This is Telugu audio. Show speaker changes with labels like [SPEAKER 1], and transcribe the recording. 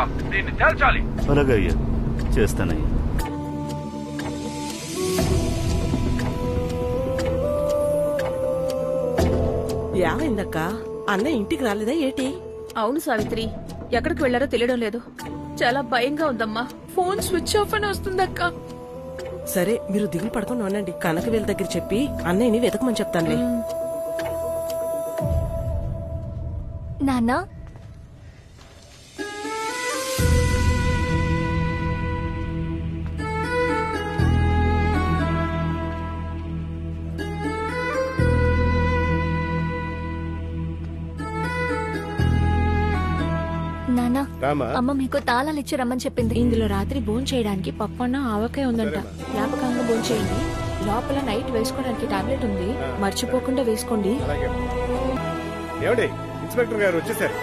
[SPEAKER 1] దీన్ని తేల్చాలి.
[SPEAKER 2] చేస్తానయ్యా.
[SPEAKER 3] ఏమైందక్క అన్న ఇంటికి రాలేదా ఏటి?
[SPEAKER 4] అవును సావిత్రి. ఎక్కడికి వెళ్ళారో తెలియడం లేదు. చాలా భయంగా ఉందమ్మా. ఫోన్ స్విచ్ ఆఫ్ అని వస్తుందక్క.
[SPEAKER 3] సరే మీరు దిగులు పడుకొని ఉండండి. కనక వీళ్ళ దగ్గర చెప్పి అన్నయ్యని వెతకమని చెప్తానులే.
[SPEAKER 5] నాన్న నాన్న అమ్మ మీకు తాళాలు ఇచ్చి రమ్మని చెప్పింది.
[SPEAKER 6] ఇందులో రాత్రి భోజనం చేయడానికి పప్పన్న ఆవకాయ ఉందంట. జ్ఞాపకంగా భోజనం చేయండి. లోపల నైట్ వేసుకోవడానికి టాబ్లెట్ ఉంది. మర్చిపోకుండా వేసుకోండి.
[SPEAKER 7] ఇన్స్పెక్టర్ గారు వచ్చేసారు.